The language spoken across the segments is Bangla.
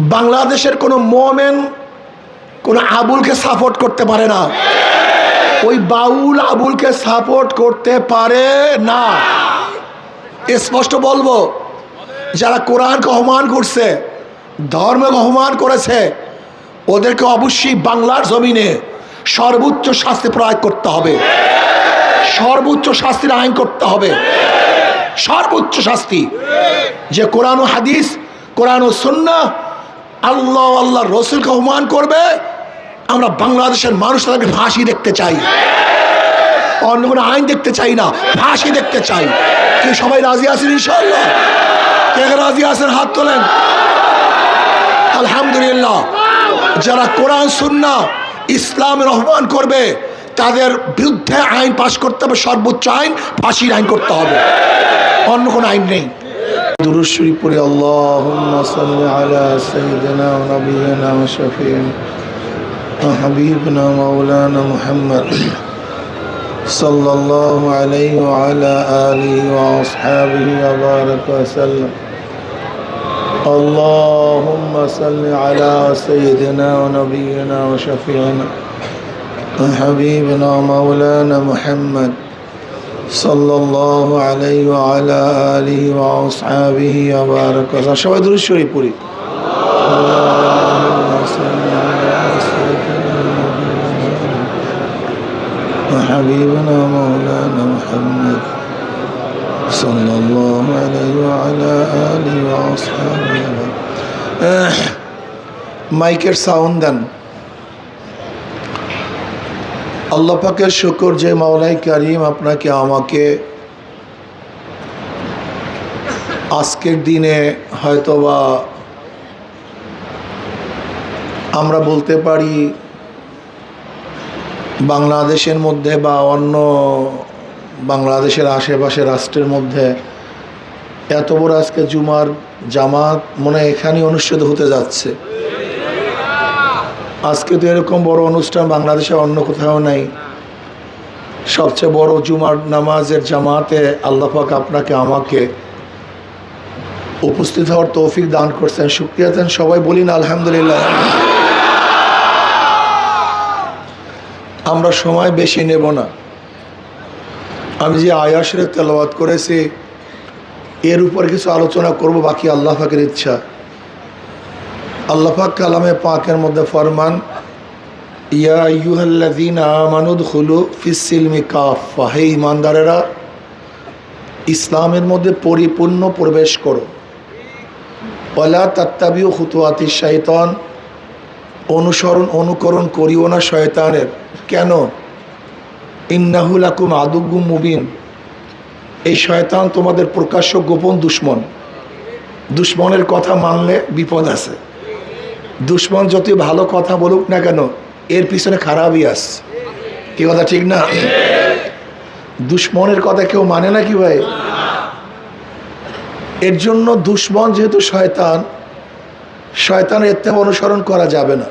বাংলাদেশের কোনো মোমেন কোনো আবুলকে সাপোর্ট করতে পারে না। ওই বাউল আবুলকে সাপোর্ট করতে পারে না। স্পষ্ট বলব, যারা কোরআনকে অপমান করছে, ধর্মকে অপমান করেছে, ওদেরকে অবশ্যই বাংলার জমিনে সর্বোচ্চ শাস্তি প্রয়োগ করতে হবে। সর্বোচ্চ শাস্তির আইন করতে হবে। সর্বোচ্চ শাস্তি। যে কোরআন হাদিস, কোরআন ও সন্না আল্লাহ আল্লাহ রসুলকে অপমান করবে। আমরা বাংলাদেশের মানুষ তাদেরকে ফাঁসি দেখতে চাই। অন্য কোনো আইন দেখতে চাই না, ফাঁসি দেখতে চাই। কি সবাই রাজি আছেন ইনশাল্লাহ কে রাজি আছেন? হাত তোলেন। আলহামদুলিল্লাহ। যারা কোরআন, সুন্না ইসলামের আহ্বান করবে, তাদের বিরুদ্ধে আইন পাশ করতে হবে, সর্বোচ্চ আইন, ফাঁসির আইন করতে হবে। অন্য কোনো আইন নেই। দুরুদ শরীফ পড়ে আল্লাহুম্মা সাল্লি আলা সাইয়্যিদিনা ওয়া নাবিয়িনা ওয়া শাফিঈনা ওয়া হাবিবিনা মাওলানা মুহাম্মদ সাল্লাল্লাহু আলাইহি ওয়া আলা আলিহি ওয়া আসহাবিহি ওয়া বারাকা ওয়া সাল্লাম اللهم صل على سيدنا ونبينا وشفيعنا وحبيبنا مولانا محمد صلى الله عليه وعلى آله وأصحابه وبارك وسلم সবাই দুরূদ শরীফ পড়ি اللهم صل على سيدنا وحبيبنا مولانا محمد صلى الله عليه وعلى آله وأصحابه وسلم মাইকের সাউন্ড দেন আল্লাহ পাকের শুকর যে মাওলাই কারিম আপনাকে আমাকে আজকের দিনে হয়তোবা আমরা বলতে পারি বাংলাদেশের মধ্যে বা অন্য বাংলাদেশের আশেপাশে রাষ্ট্রের মধ্যে এত বড় আজকে জুমার জামাত মনে এখানেই অনুষ্ঠিত হতে যাচ্ছে। আজকে তো এরকম বড় অনুষ্ঠান বাংলাদেশে অন্য কোথাও নাই। সবচেয়ে বড় জুমার নামাজের জামাতে আল্লাহ পাক আপনাকে, আমাকে উপস্থিত হওয়ার তৌফিক দান করছেন। শুক্রিয়া দেন সবাই বলি না আলহামদুলিল্লাহ। আমরা সময় বেশি নেব না। আমি যে আয়াসের তেলাওয়াত করেছি, এর উপর কিছু আলোচনা করব, বাকি আল্লাহ পাকের ইচ্ছা। আল্লাহ পাক কালামে পাকের মধ্যে ফরমান, ইয়া ইউহাল্লাদিন আমানুদ হুলু ফিসিলমি কাফা হে ইমানদারেরা ইসলামের মধ্যে পরিপূর্ণ প্রবেশ করো। ওলা তাত্তাবিউ হুতুয়াতি শয়তান অনুসরণ, অনুকরণ করিও না শয়তানের। কেন? ইন্নাহুল আকুম আদুগুম মুবিন। এই শয়তান তোমাদের প্রকাশ্য গোপন দুশ্মন। দুশ্মনের কথা মানলে বিপদ আছে। দুশ্মন যতই ভালো কথা বলুক না কেন, এর পিছনে খারাপই আস কি কথা ঠিক না? দুশ্মনের কথা কেউ মানে না কি ভাই? এর জন্য দুশ্মন যেহেতু শয়তান শয়তানের থেকে অনুসরণ করা যাবে না।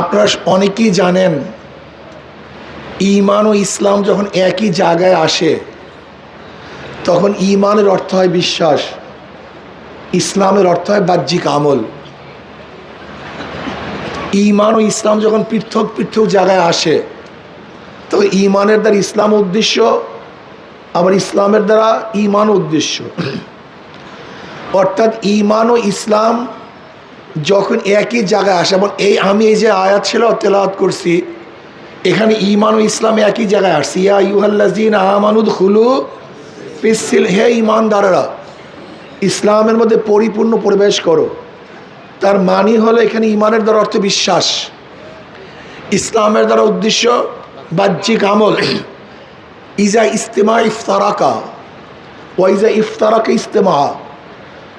আপনারা অনেকেই জানেন ইমান ও ইসলাম যখন একই জায়গায় আসে, তখন ইমানের অর্থ হয় বিশ্বাস, ইসলামের অর্থ হয় বাহ্যিক আমল। ইমান ও ইসলাম যখন পৃথক পৃথক জায়গায় আসে তখন ইমানের দ্বারা ইসলাম উদ্দেশ্য, আবার ইসলামের দ্বারা ইমান উদ্দেশ্য। অর্থাৎ ইমান ও ইসলাম যখন একই জায়গায় আসে এবং এই আমি এই যে আয়াত ছিল, তেলাওয়াত করছি, এখানে ইমান ও ইসলাম একই জায়গায় আসছে। ইয়া ইউহাল্লাজিন আহমানুদ হুলু পিসিল হে ইমানদারেরা ইসলামের মধ্যে পরিপূর্ণ প্রবেশ করো। তার মানি হলো এখানে ইমানের দ্বারা অর্থ বিশ্বাস। ইসলামের দ্বারা উদ্দেশ্য বাহ্যিক আমল। ইজা ইস্তেমা ইফতারাকা ওয়াইজা ইফতারাকা ইস্তেমা।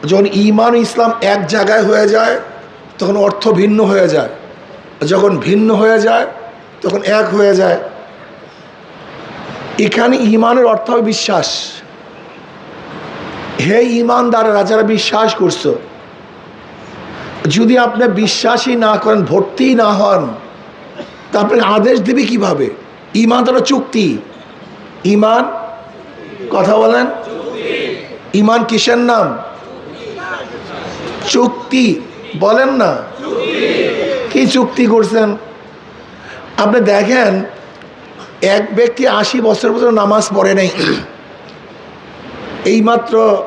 যখন ইমান ইসলাম এক জায়গায় হয়ে যায়, তখন অর্থ ভিন্ন হয়ে যায়। যখন ভিন্ন হয়ে যায়, তখন এক হয়ে যায়। এখানে ইমানের অর্থ বিশ্বাস। হে ইমানদারেরা যারা বিশ্বাস করছ যদি আপনি বিশ্বাসই না করেন ভর্তি না হন, তা আপনাকে আদেশ দেবে কীভাবে? ইমান তারা চুক্তি। ইমান কথা বলেন। ইমান কিসের নাম? চুক্তি। বলেন না। কি চুক্তি করছেন? আপনি দেখেন, এক ব্যক্তি আশি বছর বছর নামাজ পড়ে নেই। এইমাত্র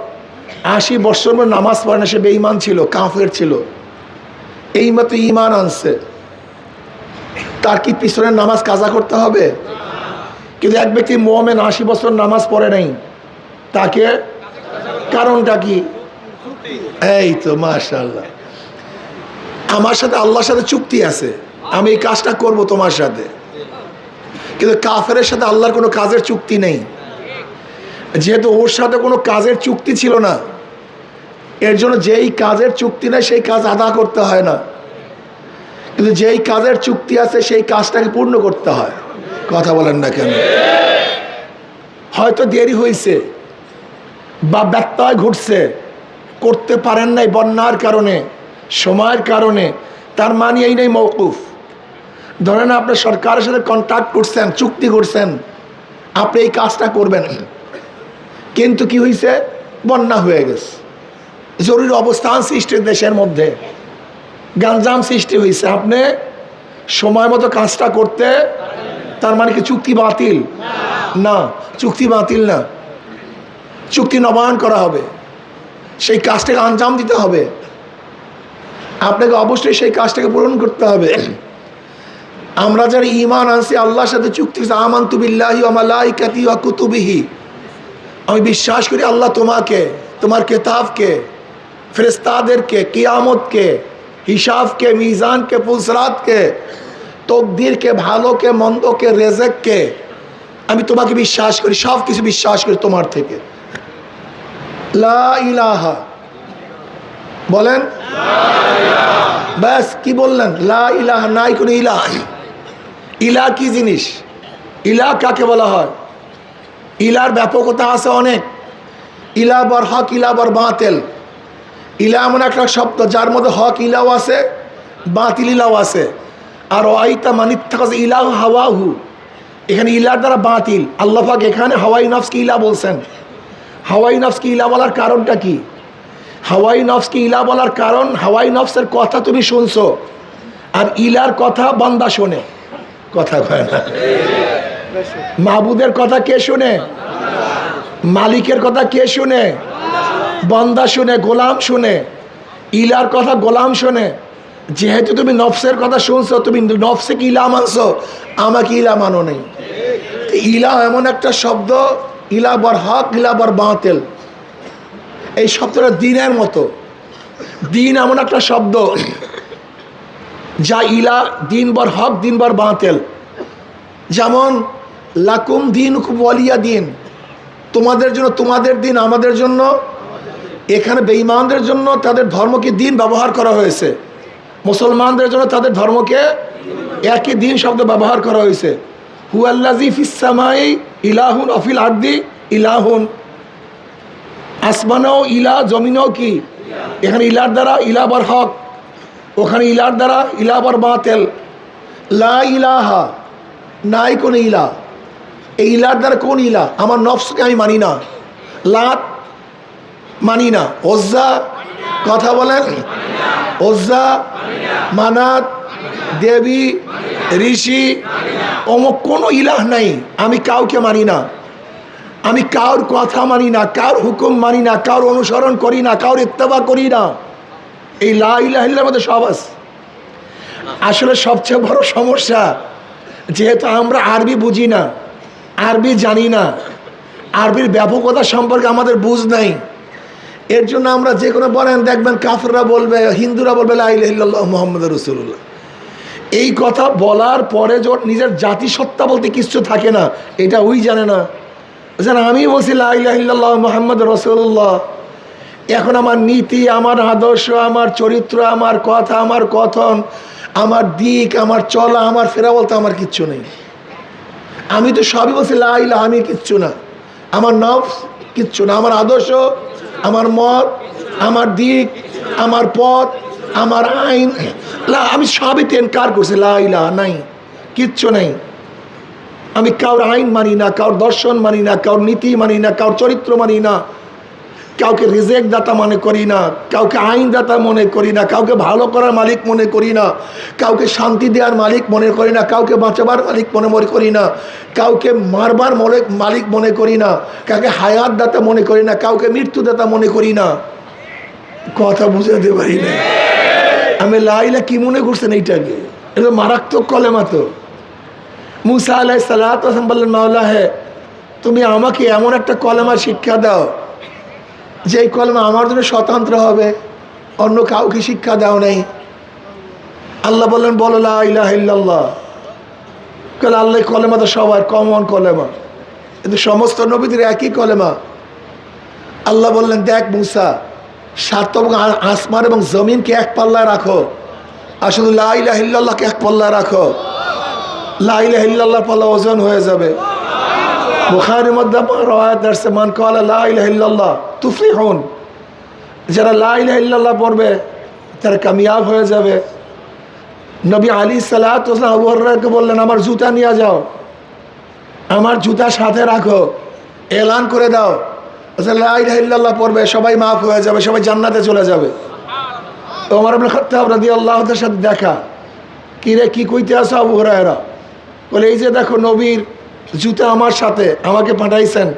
আশি বছর নামাজ পড়ে না সে বেঈমান ছিল, কাফের ছিল। এইমাত্র ইমান আনছে। তার কি পিছনে নামাজ কাজা করতে হবে? কিন্তু এক ব্যক্তি মোহামেন আশি বছর নামাজ পড়ে নাই, তাকে কারণটা কি? এই তো মাশাল্লাহ আমার সাথে আল্লাহর সাথে চুক্তি আছে, আমি এই কাজটা করব তোমার সাথে। কিন্তু কাফেরের সাথে আল্লাহর কোনো কাজের চুক্তি নেই। যেহেতু ওর সাথে কোনো কাজের চুক্তি ছিল না এর জন্য যেই কাজের চুক্তি নেই সেই কাজ আদা করতে হয় না। কিন্তু যেই কাজের চুক্তি আছে, সেই কাজটাকে পূর্ণ করতে হয়। কথা বলেন না কেন? হয়তো দেরি হয়েছে বা ব্যত্যয় ঘটছে। করতে পারেন নাই বন্যার কারণে, সময়ের কারণে। তার মানে এই নেই মৌকুফ ধরেন আপনি সরকারের সাথে কন্ট্যাক্ট করছেন, চুক্তি করছেন, আপনি এই কাজটা করবেন। কিন্তু কি হয়েছে বন্যা হয়ে গেছে। জরুরি অবস্থান সৃষ্টি দেশের মধ্যে। গাঞ্জাম সৃষ্টি হয়েছে আপনি সময় মতো কাজটা করতে, তার মানে কি চুক্তি বাতিল? না, চুক্তি বাতিল না। চুক্তি নবায়ন করা হবে। সেই কাজটাকে আঞ্জাম দিতে হবে। আপনাকে অবশ্যই সেই কাজটাকে পূরণ করতে হবে। আমরা যারা ইমান আনছি, আল্লাহর সাথে চুক্তি আমান্তু বিল্লাহি আমালাইকাতি কুতুবিহি। আমি বিশ্বাস করি আল্লাহ তোমাকে, তোমার কেতাবকে ফেরেস্তাদেরকে কিয়ামতকে হিসাবকে মিজানকে পুলসরাতকে তকদিরকে ভালোকে মন্দকে রেজেককে আমি তোমাকে বিশ্বাস করি সব কিছু বিশ্বাস করি তোমার থেকে। লা ইলাহা। বলেন? ব্যাস, কি বললেন? লা ইলাহা, নাই কোনো ইলাহ। ইলা কি জিনিস? ইলা কাকে বলা হয়? ইলার ব্যাপকতা আছে অনেক। ইলা বর হক ইলা বর বাতেল ইলা এমন একটা শব্দ, যার মধ্যে হক ইলাও আছে, বাতিল ইলাও আছে। আর ওয়াইতা মানিত্তাকাজ ইলাহ হাওয়াহু। এখানে ইলার দ্বারা বাতিল। আল্লাহাক এখানে হাওয়াই নফসকে ইলা বলছেন। হাওয়াই নফসকে ইলা বলার কারণটা কি? হাওয়াই নফসকে ইলা বলার কারণ, হাওয়াই নফসের কথা তুমি শুনছো, আর ইলার কথা বান্দা শোনে। কথা কয় না। মাহবুদের কথা কে শুনে? মালিকের কথা কে শুনে? বন্দা শুনে, গোলাম শুনে, ইলার কথা গোলাম শুনে, যেহেতু তুমি নফসের কথা শুনছো, তুমি নফসে কি ইলা মানছো? আমাকে ইলা মানো নেই। ইলা এমন একটা শব্দ, ইলা বর হক, ইলা বর বাঁতেল। এই শব্দটা দিনের মতো। দিন এমন একটা শব্দ, যা ইলা দিন বর হক, দিন বর বাঁতেল। যেমন, লাকুম দিন খুব অলিয়া দিন। তোমাদের জন্য, তোমাদের দিন, আমাদের জন্য এখানে বেঈমানদের জন্য তাদের ধর্মকে দিন ব্যবহার করা হয়েছে। মুসলমানদের জন্য তাদের ধর্মকে একই দিন শব্দ ব্যবহার করা হয়েছে। হু আল্লাজি ফিসামাই ইলাহুন অফিল আর্দি ইলাহুন। আসমানেও ইলা, জমিনেও কি? এখানে ইলার দ্বারা ইলাবার হক, ওখানে ইলার দ্বারা ইলাবার বাতেল। লা ইলাহা, নাই কোন ইলা। এই ইলার দ্বারা কোন ইলা? আমার নফসকে আমি মানি না। লাত মানি না। ওজ্জা কথা বলেন। ওজ্জা, মানাত, দেবী, ঋষি, অমুক কোনো ইলাহ নাই। আমি কাউকে মানি না। আমি কার কথা মানি না কার হুকুম মানি না কার অনুসরণ করি না কার ইত্তেবা করি না। এই লা ইলাহিল্লার মধ্যে সব আছে। আসলে সবচেয়ে বড় সমস্যা, যেহেতু আমরা আরবি বুঝি না, আরবি জানি না, আরবির ব্যাপকতা সম্পর্কে আমাদের বুঝ নাই। এর জন্য আমরা যে কোনো বলেন, দেখবেন কাফররা বলবে, হিন্দুরা বলবে লাইল্লাহ মোহাম্মদ রসুল্লাহ এই কথা বলার পরে নিজের জাতিসত্তা বলতে কিচ্ছু থাকে না, এটা ওই জানে না। যেন আমি বলছি লাইল্লাহ মোহাম্মদ রসুল্লাহ এখন আমার নীতি, আমার আদর্শ, আমার চরিত্র, আমার কথা, আমার কথন, আমার দিক, আমার চলা, আমার ফেরা বলতে আমার কিচ্ছু নেই। আমি তো সবই বলছি লাইলা আমি কিচ্ছু না। আমার নফস কিচ্ছু না, আমার আদর্শ আমার মত, আমার দিক, আমার পথ, আমার আইন। আমি সবই তেনকার করছি লাইলা নাই, কিচ্ছু নাই। আমি কারোর আইন মানি না কারোর দর্শন মানি না কারোর নীতি মানি না কারোর চরিত্র মানি না। কাউকে রিজেক্ট দাতা মনে করি না, কাউকে আইন দাতা মনে করি না, কাউকে ভালো করার মালিক মনে করি না, কাউকে শান্তি দেওয়ার মালিক মনে করি না, কাউকে বাঁচাবার মালিক মনে মনে করি না, কাউকে মারবার মনে মালিক মনে করি না, কাউকে হায়াত দাতা মনে করি না, কাউকে মৃত্যু দাতা মনে করি না। কথা বুঝাতে পারি না। আমি লাইলা কি মনে করছেন এইটাকে? এটা মারাত্মক কলেমা তো। মুসা আলাই সালাম বললেন, মাওলা হে, তুমি আমাকে এমন একটা কলেমা শিক্ষা দাও যে এই কলেমা আমার জন্য স্বতন্ত্র হবে, অন্য কাউকে শিক্ষা দাও নাই। আল্লাহ বললেন, বলো ইল্লাল্লাহ। কাল আল্লাহ কলেমা তো সবার কমন কলেমা। কিন্তু সমস্ত নবীদের একই কলেমা। আল্লাহ বললেন, দেখ মুসা সাত এবং আসমান এবং জমিনকে এক পাল্লায় রাখো। লাইলাহ ইল্লাল্লাহকে এক পাল্লায় রাখো। লাইলাহ ইল্লাল্লাহ পাল্লা ওজন হয়ে যাবে। বুখারির মধ্যে রওয়ায়াত আসছে মান কালা লা ইলাহা ইল্লাল্লাহ তুফলিহুন। যারা লা ইলাহা ইল্লাল্লাহ পড়বে তারা কামিয়াব হয়ে যাবে। নবী আলী সালাত বললেন আমার জুতা নিয়ে যাও আমার জুতা সাথে রাখো এলান করে দাও। বলছে, লা ইলাহা ইল্লাল্লাহ পড়বে সবাই মাফ হয়ে যাবে সবাই জান্নাতে চলে যাবে। ওমর আবুল খত্তাব আল্লাহদের সাথে দেখা কি রে কি কইতে আসো আবু হরায়রা? বলে এই যে দেখো নবীর জুতা আমার সাথে আমাকে পাঠাইছেন।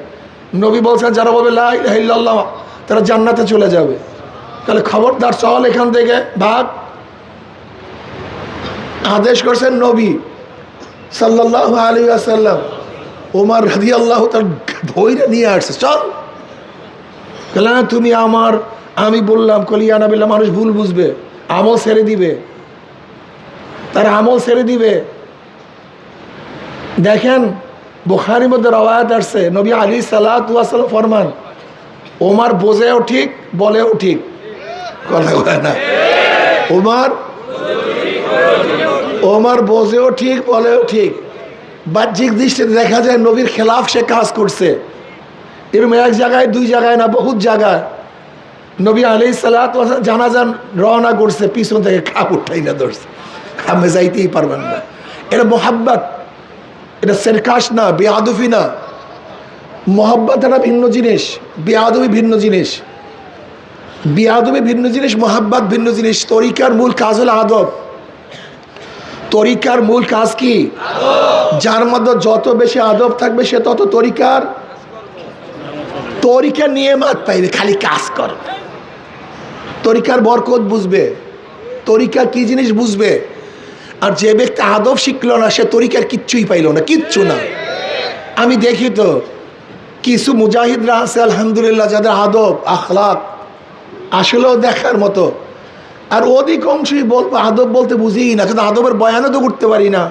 নবী বলছেন যারা বলবে লা ইলাহা তারা জান্নাতে চলে যাবে। তাহলে খবরদার চল এখান থেকে ভাগ। আদেশ করছেন নবী সাল্লাল্লাহু আলাইহি আসাল্লাম ওমর রাজি আল্লাহ তার ধৈর্য নিয়ে আসছে। চল। বলে, না তুমি আমার আমি বললাম কলিয়া নাবিল্লা মানুষ ভুল বুঝবে আমল ছেড়ে দিবে। তার আমল ছেড়ে দিবে। দেখেন বুখারির মধ্যে রওয়ায়াত আসছে। নবী আলী সালাম ফরমান, ওমার বোঝেও ঠিক, বলেও ঠিক। না। ওমার ওমার বোঝেও ঠিক, বলেও ঠিক। বাহ্যিক দৃষ্টিতে দেখা যায় নবীর খেলাফ সে কাজ করছে। এরকম এক জায়গায়, দুই জায়গায় না, বহুত জায়গায় নবী আলি সালাত জানাজান রওনা করছে, পিছন থেকে খাপ উঠাই না ধরছে। খামে যাইতেই পারবেন না। এটা মোহাব্বত। এটা সেরকাশ না বেআদফি না। মোহাব্বত একটা ভিন্ন জিনিস বেআদবি ভিন্ন জিনিস। বেআদবি ভিন্ন জিনিস মোহাব্বত ভিন্ন জিনিস। তরিকার মূল কাজ হলো আদব। তরিকার মূল কাজ কি? যার মধ্যে যত বেশি আদব থাকবে সে তত তরিকার। তরিকা নিয়ে মাত পাইবে খালি কাজ কর। তরিকার বরকত বুঝবে। তরিকা কি জিনিস বুঝবে? আর যে ব্যক্তি আদব শিখলো না, সে তরিকার কিচ্ছুই পাইল না, কিচ্ছু না। আমি দেখি তো, কিছু মুজাহিদরা আছে, আলহামদুলিল্লাহ, যাদের আদব, আখলাক আসলেও দেখার মতো। আর অধিকাংশই বলব, আদব বলতে বুঝিই না, কিন্তু আদবের বয়ানও তো করতে পারি না।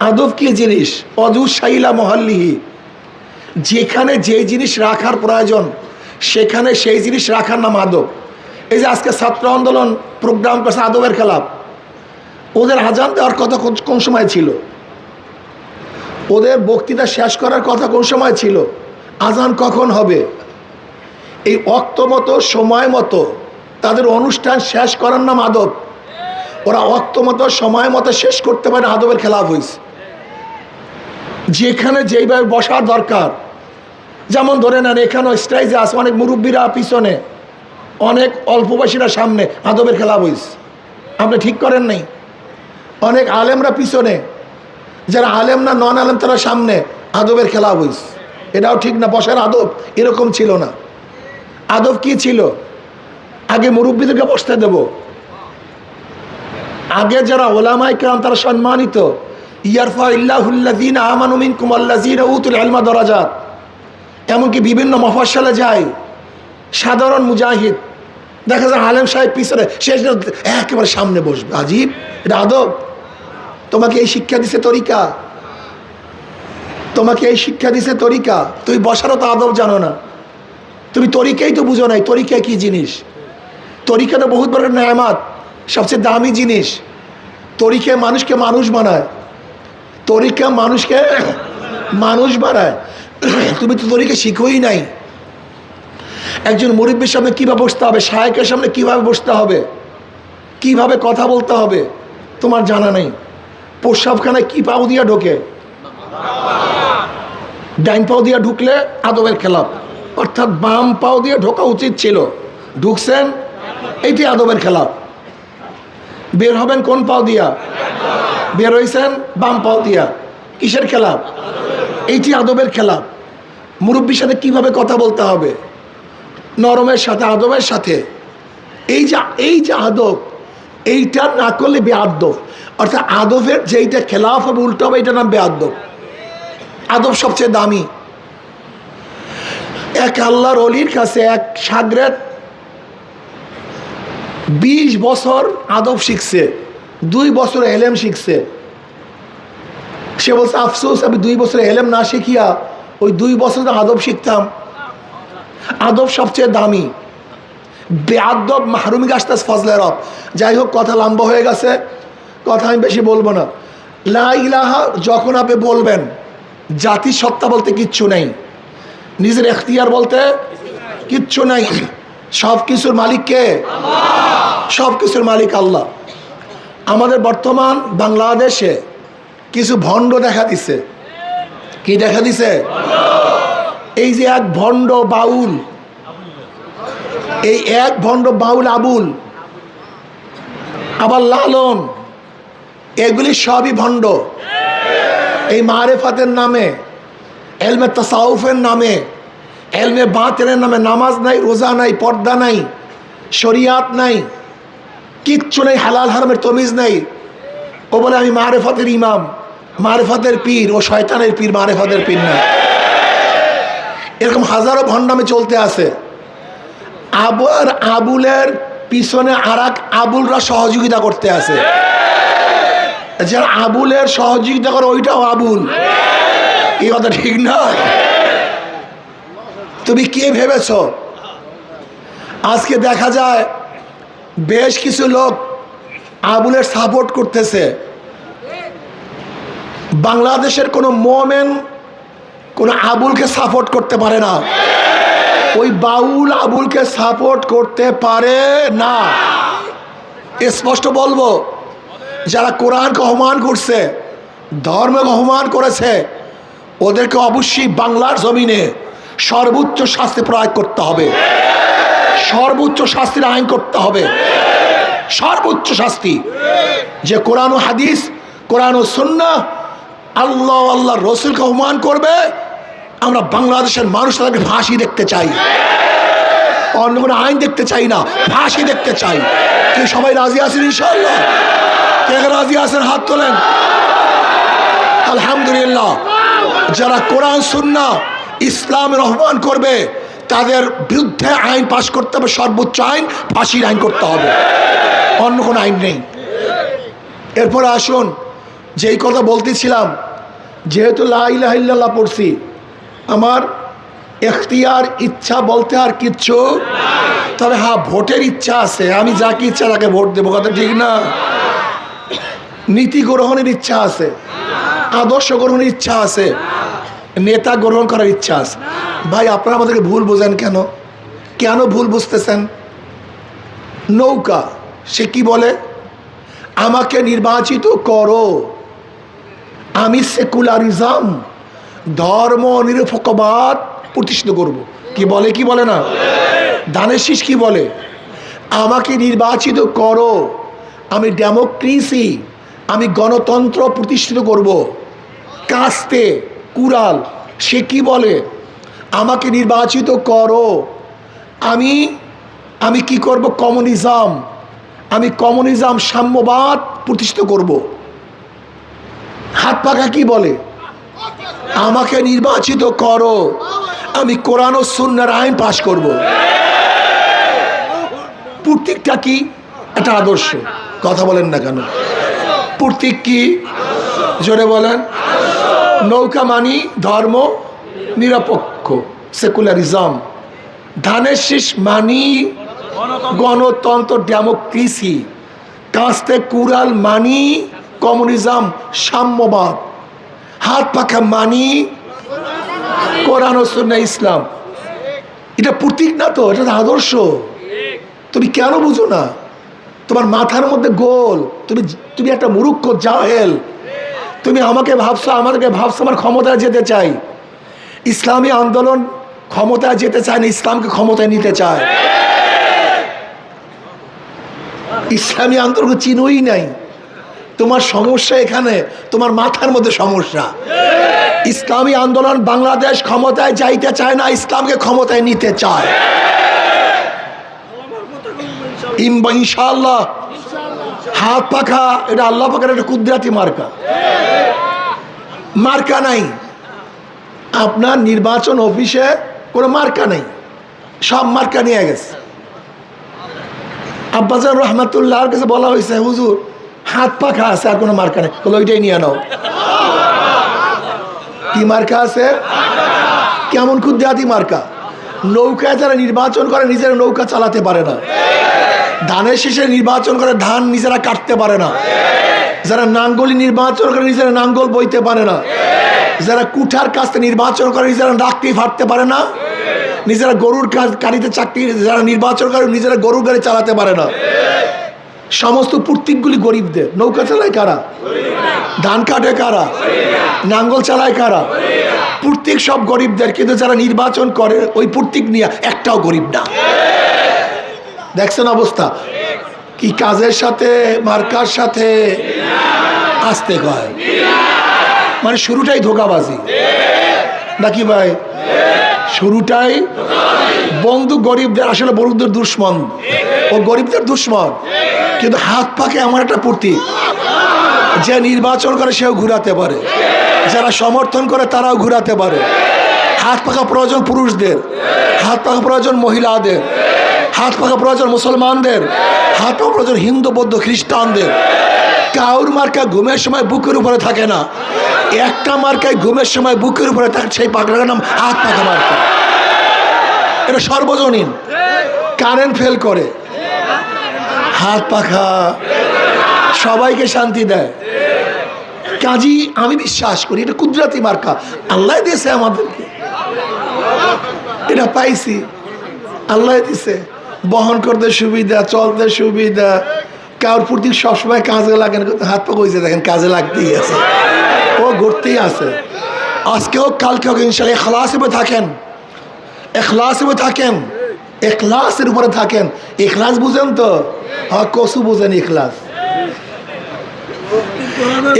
আদব কি জিনিস? অজু শাইলা মহাল্লিহি। যেখানে যে জিনিস রাখার প্রয়োজন, সেখানে সেই জিনিস রাখার নাম আদব। এই যে আজকে ছাত্র আন্দোলন প্রোগ্রাম করছে আদবের খেলাপ ওদের আজান দেওয়ার কথা কোন- সময় ছিল? ওদের বক্তৃতা শেষ করার কথা কোন সময় ছিল? আজান কখন হবে? এই অক্ত মতো, সময় মতো তাদের অনুষ্ঠান শেষ করার নাম আদব। ওরা অক্ত মতো, সময় মতো শেষ করতে পারে আদবের খেলাফ হয়েছে যেখানে যেইভাবে বসার দরকার। যেমন ধরে নেন, এখানেও স্ট্রাইজে আছে অনেক মুরব্বীরা পিছনে। অনেক অল্প বয়সীরা সামনে আদবের খেলা হয়েছে আপনি ঠিক করেন নাই? অনেক আলেমরা পিছনে, যারা আলেম না নন আলেম, তারা সামনে আদবের খেলা হয়েছে এটাও ঠিক না, বসার আদব এরকম ছিল না। আদব কি ছিল? আগে মুরব্বীদেরকে বসতে দেব। আগে যারা ওলামাই কালাম তারা সম্মানিত। ইয়ারফা ইল্লাহুল্লাযীনা আমানু মিনকুম আল্লাযীনা উতুল ইলমা দারাজাত। এমনকি বিভিন্ন মফস্বলে যায়। সাধারণ মুজাহিদ। দেখা যায় আলেম সাহেব পিছনে শেষ একেবারে সামনে বসবে। আজীব, এটা আদব। তোমাকে এই শিক্ষা দিছে তরিকা। তোমাকে এই শিক্ষা দিছে তরিকা। তুমি বসারও তো আদব জানো না। তুমি তরিকাই তো বুঝো নাই, তরিকা কি জিনিস? তরিকা তো বহুত বড় নেয়ামাত, সবচেয়ে দামি জিনিস। তরিকা মানুষকে মানুষ বানায়। তরিকা মানুষকে মানুষ বানায়। তুমি তো তরিকা শিখোই নাই। একজন মুরব্বীর সামনে কীভাবে বসতে হবে, শায়কের সামনে কীভাবে বসতে হবে, কীভাবে কথা বলতে হবে, তোমার জানা নেই। প্রস্রাবখানায় কি পাও দিয়া ঢোকে? ডাইন পাও দিয়া ঢুকলে আদবের খেলাপ। অর্থাৎ বাম পাও দিয়ে ঢোকা উচিত ছিল। ঢুকছেন, এইটি আদবের খেলা বের হবেন কোন পাও দিয়া? বের হয়েছেন বাম পাও দিয়া। কিসের খেলা এইটি আদবের খেলা মুরব্বীর সাথে কীভাবে কথা বলতে হবে? নরমের সাথে, আদবের সাথে। এই যা, এই যে আদব এইটা না করলে বেআদব। অর্থাৎ আদবের যেইটা খেলাফ হবে, উল্টো হবে এইটার নাম বেআদব। আদব সবচেয়ে দামি। এক আল্লাহর অলির কাছে এক সাগরেত বিশ বছর আদব শিখছে, দুই বছর এলেম শিখছে। সে বলছে, আফসোস, আমি দুই বছর এলেম না শিখিয়া ওই দুই বছর আদব শিখতাম। আদব সবচেয়ে দামি। বেআদব মাহরুমি গাছতাস ফজলে রব। যাই হোক, কথা লম্বা হয়ে গেছে। কথা আমি বেশি বলব না। লা ইলাহা যখন আপনি বলবেন জাতি সত্তা বলতে কিচ্ছু নেই। নিজের এখতিয়ার বলতে কিচ্ছু নাই। সব কিছুর মালিক কে? সব কিছুর মালিক আল্লাহ। আমাদের বর্তমান বাংলাদেশে কিছু ভণ্ড দেখা দিছে। কি দেখা দিছে? এই যে এক ভণ্ড বাউল এই এক ভণ্ড বাউল আবুল, আবার লালন, এগুলি সবই ভণ্ড। এই মারেফাতের নামে, এলমে তাসাউফের নামে, এলমে বাতেনের নামে নামাজ নাই, রোজা নাই, পর্দা নাই, শরিয়াত নাই, কিচ্ছু নেই, হালাল হারামের তমিজ নেই। ও বলে, আমি মারেফতের ইমাম, মারেফতের পীর, ও শয়তানের পীর, মারেফতের পীর না। এরকম হাজারো ভণ্ডামে চলতে আছে। আবার আবুলের পিছনে আর এক আবুলরা সহযোগিতা করতে আছে। যারা আবুলের সহযোগিতা করে ওইটাও আবুল। এই কথা ঠিক নয় তুমি কে ভেবেছ? আজকে দেখা যায় বেশ কিছু লোক আবুলের সাপোর্ট করতেছে। বাংলাদেশের কোনো মোমেন কোনো আবুলকে সাপোর্ট করতে পারে না। ওই বাউল আবুলকে সাপোর্ট করতে পারে না। স্পষ্ট বলব, যারা কোরআনকে অপমান করছে, ধর্মকে অপমান করেছে, ওদেরকে অবশ্যই বাংলার জমিনে সর্বোচ্চ শাস্তি প্রয়োগ করতে হবে। সর্বোচ্চ শাস্তির আইন করতে হবে। সর্বোচ্চ শাস্তি। যে কোরআন ও হাদিস, কোরআন ও সন্না আল্লাহ আল্লাহ রসুলকে অপমান করবে আমরা বাংলাদেশের মানুষ ফাঁসি দেখতে চাই। অন্য কোনো আইন দেখতে চাই না, ফাঁসি দেখতে চাই। কি সবাই রাজি আছেন ইনশাল্লাহ কে রাজি আছেন হাত তোলেন? আলহামদুলিল্লাহ, যারা কোরআন সুন্না ইসলামের অপমান করবে, তাদের বিরুদ্ধে আইন পাশ করতে হবে, সর্বোচ্চ আইন, ফাঁসির আইন করতে হবে। অন্য কোনো আইন নেই। এরপরে আসুন, যেই কথা বলতেছিলাম, যেহেতু লাইলাহিল্লাহ পড়ছি আমার এখতিয়ার ইচ্ছা বলতে আর কিচ্ছু তবে হ্যাঁ ভোটের ইচ্ছা আছে, আমি যাকে ইচ্ছা তাকে ভোট দেবো, কথা ঠিক না? নীতি গ্রহণের ইচ্ছা আছে, আদর্শ গ্রহণের ইচ্ছা আছে, নেতা গ্রহণ করার ইচ্ছা আছে। ভাই, আপনারা আমাদেরকে ভুল বোঝেন কেন? কেন ভুল বুঝতেছেন? নৌকা, সে কি বলে? আমাকে নির্বাচিত করো। আমি সেকুলারিজম ধর্ম নিরপেক্ষবাদ প্রতিষ্ঠিত করব। কি বলে কি বলে না? দানের শীষ কি বলে? আমাকে নির্বাচিত করো। আমি ডেমোক্রেসি, আমি গণতন্ত্র প্রতিষ্ঠিত করব। কাস্তে কুরাল সে কি বলে? আমাকে নির্বাচিত করো। আমি আমি কি করব? কমিউনিজম, আমি কমিউনিজম সাম্যবাদ প্রতিষ্ঠিত করব। হাত পাখা কি বলে? আমাকে নির্বাচিত করো। আমি কোরআন ও সুন্নার আইন পাশ করব। প্রতীকটা কি? একটা আদর্শ। কথা বলেন না কেন? প্রতীক কি? জোরে বলেন। নৌকা মানি ধর্ম, নিরপেক্ষ, সেকুলারিজম। ধানের শীষ মানি গণতন্ত্র, ডেমোক্রেসি। কাস্তে কুরাল মানি কমিউনিজম, সাম্যবাদ। হাত পাখা মানি, কোরআন ইসলাম। এটা প্রতীক না তো? এটা আদর্শ। তুমি কেন বুঝো না? তোমার মাথার মধ্যে গোল। তুমি তুমি একটা মুরুক্ষ জাহেল। তুমি আমাকে ভাবছ আমাদেরকে ভাবছ আমার ক্ষমতায় যেতে চাই। ইসলামী আন্দোলন ক্ষমতায় যেতে চায় না, ইসলামকে ক্ষমতায় নিতে চায়। ইসলামী আন্দোলন চিনোই নাই। তোমার সমস্যা এখানে, তোমার মাথার মধ্যে সমস্যা। ইসলামী আন্দোলন বাংলাদেশ ক্ষমতায় যাইতে চায় না, ইসলামকে ক্ষমতায় নিতে চায়। ইনশাআল্লাহ, হাত পাখা, এটা আল্লাহ পাখার একটা কুদরাতি মার্কা। মার্কা নাই। আপনার নির্বাচন অফিসে কোনো মার্কা নেই। সব মার্কা নিয়ে গেছে। আব্বাজান রহমাতুল্লাহর কাছে বলা হয়েছে, হুজুর হাত পাখা আছে আর কোনো মার্কা নেই। বলে ওইটাই নিয়ে নাও। কি মার্কা আছে? কেমন কুদ্রাতি মার্কা? নৌকায় যারা নির্বাচন করে, নিজেরা নৌকা চালাতে পারে না। ধানের শেষে নির্বাচন করে, ধান নিজেরা কাটতে পারে না। যারা নাঙ্গলি নির্বাচন করে, নিজেরা নাঙ্গল বইতে পারে না। যারা কুঠার কাজতে নির্বাচন করে, নিজেরা ডাকটি ফাটতে পারে না। নিজেরা গরুর কাজ গাড়িতে চাকরি যারা নির্বাচন করে, নিজেরা গরুর গাড়ি চালাতে পারে না। সমস্ত প্রতীকগুলি গরিবদের। নৌকা চালায় কারা? ধান কাটে কারা? নাঙ্গল চালায় কারা? প্রত্যেক সব গরিবদের, কিন্তু যারা নির্বাচন করে, ওই প্রতীক নিয়ে একটাও গরিব না। দেখছেন অবস্থা? কি কাজের সাথে, মার্কার সাথে? আসতে কয়। মানে শুরুটাই ধোকাবাজি। নাকি ভাই? শুরুটাই বন্ধু গরিবদের, আসলে বন্ধুদের দুশ্মন। ও গরিবদের দুশ্মন। কিন্তু হাত পাকে এমন একটা প্রতীক যে নির্বাচন করে সেও ঘুরাতে পারে। যারা সমর্থন করে তারাও ঘুরাতে পারে। হাত পাকা প্রয়োজন পুরুষদের, হাত পাকা প্রয়োজন মহিলাদের, হাত পাকা প্রয়োজন মুসলমানদের, হাত পাকা প্রয়োজন হিন্দু, বৌদ্ধ, খ্রিস্টানদের। কাউর মার্কা ঘুমের সময় বুকের উপরে থাকে না। একটা মার্কায় ঘুমের সময় বুকের উপরে থাকে, সেই পাকড়ার নাম হাত পাকা মার্কা। এটা সর্বজনীন। কারেন্ট ফেল করে। হাত পাখা। সবাইকে শান্তি দেয়। কাজী, আমি বিশ্বাস করি, এটা কুদরাতি মার্কা। আল্লাহ দিয়েছে আমাদেরকে। এটা পাইছি। আল্লাহ দিছে। বহন করতে সুবিধা, চলতে সুবিধা। কারোর প্রতি সবসময় কাজে লাগে হাত পা কইছে দেখেন কাজে লাগতেই আছে। ও ঘুরতেই আছে। আজকে হোক কালকে হোক ইনশাল্লাহ এখলাস থাকেন। এখলাস থাকেন। এখলাসের উপরে থাকেন। এখলাস বুঝেন তো? হ্যাঁ কসু বুঝেন এখলাস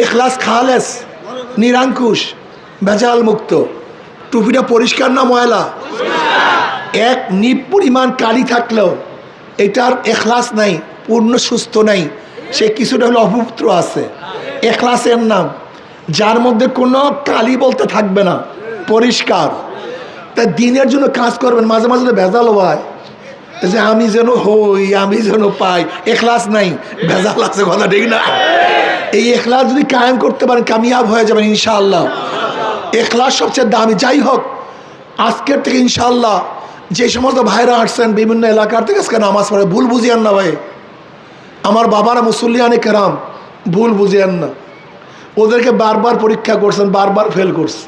এখলাস খালেস নিরাঙ্কুশ ভেজাল মুক্ত। টুপিটা পরিষ্কার না ময়লা? এক নিপ পরিমাণ কালি থাকলেও এটার এখলাস নাই, পূর্ণ সুস্থ নাই। সে কিছুটা হলো অপবিত্র আছে। এখলাসের নাম, যার মধ্যে কোনো কালি বলতে থাকবে না, পরিষ্কার। তা দিনের জন্য কাজ করবেন, মাঝে মাঝে ভেজাল হয়। যে আমি যেন হই, আমি যেন পাই, এখলাস নাই, ভেজাল আছে কথা ঠিক না। এই এখলাস যদি কায়েম করতে পারেন, কামিয়াব হয়ে যাবেন ইনশাআল্লাহ। এখলাস সবচেয়ে দামি, যাই হোক, আজকের থেকে ইনশাআল্লাহ, যে সমস্ত ভাইরা আসছেন বিভিন্ন এলাকার থেকে আজকে নামাজ পড়ে, ভুল বুঝিয়েন না ভাই। আমার বাবারা মুসল্লিয়ানে কেরাম, ভুল বুঝিয়েন না। ওদেরকে বারবার পরীক্ষা করছেন, বারবার ফেল করছে।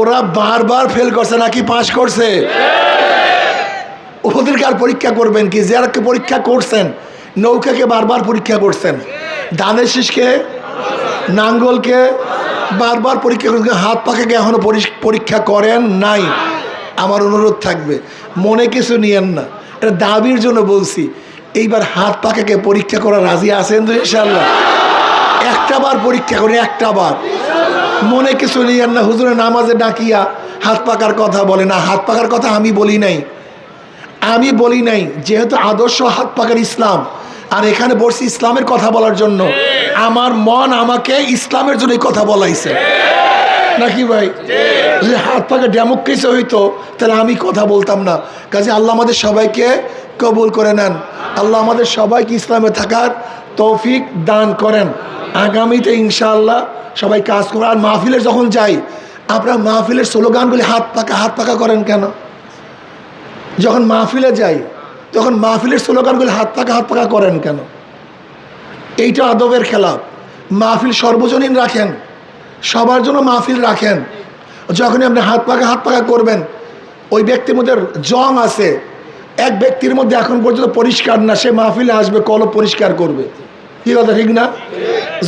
ওরা বারবার ফেল করছে, নাকি পাশ করছে? ওদেরকে আর পরীক্ষা করবেন কি? যারাকে পরীক্ষা করছেন, নৌকাকে বারবার পরীক্ষা করছেন। ধানের শীষকে, নাঙ্গলকে বারবার পরীক্ষা করছেন, হাত পাখাকে এখনও পরি- পরীক্ষা করেন নাই। আমার অনুরোধ থাকবে, মনে কিছু নিয়েন না। এটা দাবির জন্য বলছি, এইবার হাত পাখাকে পরীক্ষা করা রাজি আছেন তো ইনশাল্লাহ একটা বার পরীক্ষা করে একটা বার। মনে কিছু নিয়েন না, হুজুরের নামাজে ডাকিয়া হাত পাকার কথা বলে না। হাত পাকার কথা আমি বলি নাই। আমি বলি নাই, যেহেতু আদর্শ হাত পাকার ইসলাম, আর এখানে বসছি ইসলামের কথা বলার জন্য। আমার মন আমাকে ইসলামের জন্য কথা বলাইছে। নাকি ভাই? যদি হাত পাকে ডেমোক্রেসি হইতো, তাহলে আমি কথা বলতাম না। কাজে আল্লাহ আমাদের সবাইকে কবুল করে নেন। আল্লাহ আমাদের সবাইকে ইসলামে থাকার তৌফিক দান করেন। আগামীতে ইনশাআল্লাহ সবাই কাজ করবে আর মাহফিলে যখন যাই, আপনার মাহফিলের স্লোগানগুলি হাত পাকা হাত পাকা করেন কেন? যখন মাহফিলে যাই, তখন মাহফিলের স্লোগানগুলি হাত পাকা হাত পাকা করেন কেন? এইটা আদবের খেলাফ মাহফিল সর্বজনীন রাখেন। সবার জন্য মাহফিল রাখেন। যখনই আপনি হাত পাকা হাত পাকা করবেন, ওই ব্যক্তির মধ্যে জং আছে। এক ব্যক্তির মধ্যে এখন পর্যন্ত পরিষ্কার না, সে মাহফিলে আসবে কল পরিষ্কার করবে। কি কথা, ঠিক না?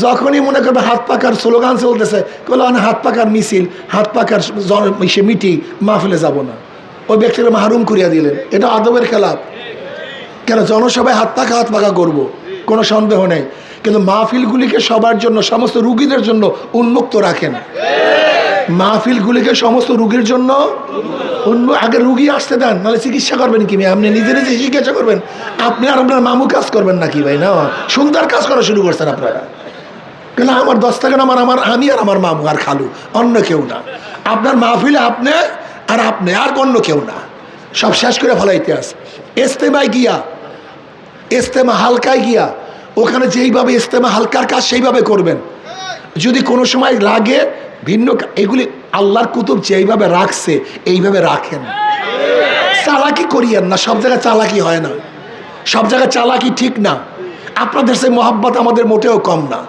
যখনই মনে করবে হাত পাকার স্লোগান চলতেছে না হাত পাকার মিছিল, হাত পাকার সে মিটিং, মাহফিলে যাব না। ওই ব্যক্তিকে মাহরুম করিয়া দিলেন। এটা আদবের খেলাপ। কেন? জনসভায় হাত পাকা হাত পাকা করব। কোনো সন্দেহ নেই। কিন্তু মাহফিলগুলিকে সবার জন্য, সমস্ত রুগীদের জন্য উন্মুক্ত রাখেন। মাহফিলগুলিকে সমস্ত রুগীর জন্য আগে রুগী আসতে দেন, নাহলে চিকিৎসা করবেন কি? আপনি নিজে নিজে চিকিৎসা করবেন। আপনি আর আপনার মামু কাজ করবেন নাকি ভাই? না। সুন্দর কাজ করা শুরু করছেন আপনারা। কেন? আমার দশ টাকা আমার আমার, আমি আর আমার মামু আর খালু, অন্য কেউ না। আপনার মাহফিলে আপনি আর আপনি আর অন্য কেউ না। সব শেষ করে ফেলাইতে আস এস্তেমায় গিয়া ইস্তেমা হালকায় গিয়া, ওখানে যেইভাবে ইস্তেমা হালকার কাজ সেইভাবে করবেন। যদি কোনো সময় লাগে, ভিন্ন এগুলি আল্লাহর কুতুব যেইভাবে রাখছে, এইভাবে রাখেন। চালাকি করিয়েন না, সব জায়গায় চালাকি হয় না। সব জায়গায় চালাকি ঠিক না। আপনাদের সেই মহাব্বত আমাদের মোটেও কম না।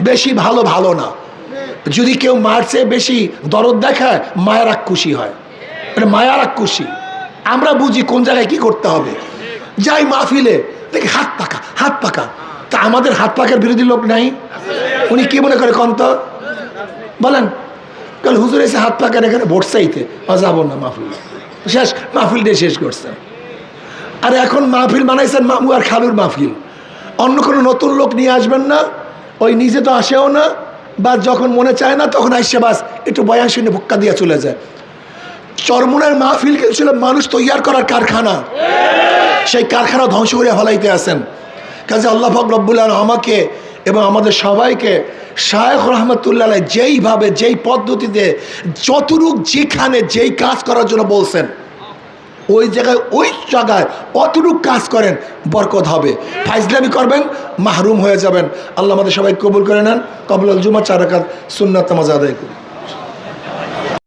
বেশি ভালো ভালো না। যদি কেউ মারছে বেশি দরদ দেখায়, মায়ের খুশি হয়। মানে মায়ার এক খুশি। আমরা বুঝি কোন জায়গায় কি করতে হবে। যাই মাহফিলে, দেখি হাত পাকা হাত পাকা। তা আমাদের হাত পাকার বিরোধী লোক নাই। উনি কি মনে করে কন্ত? বলেন, কাল হুজুর এসে হাত পাকার এখানে ভোট চাইতে। যাব না মাহফিল। শেষ, মাহফিল দিয়ে শেষ করছেন আর এখন মাহফিল বানাইছেন মামু আর খালুর মাহফিল। অন্য কোনো নতুন লোক নিয়ে আসবেন না। ওই নিজে তো আসেও না। বা যখন মনে চায় না, তখন আসছে বাস একটু বয়ান শুনে ভুক্কা দিয়ে চলে যায়। চরমনের মাহফিল কিন্তু ছিল মানুষ তৈয়ার করার কারখানা। সেই কারখানা ধ্বংস করে ফেলাইতে আসেন কাজে আল্লাহ ফাক রব্বুল আমাকে এবং আমাদের সবাইকে শায়েখ রহমতুল্লাহ যেইভাবে, যেই পদ্ধতিতে, যতটুক যেখানে যেই কাজ করার জন্য বলছেন, ওই জায়গায় ওই জায়গায় অতটুক কাজ করেন, বরকত হবে। ফাইজলামি করবেন, মাহরুম হয়ে যাবেন। আল্লাহ আমাদের সবাই কবুল করে নেন। কবুল জুমা চারাকাত সুন্নাত নামাজ আদায়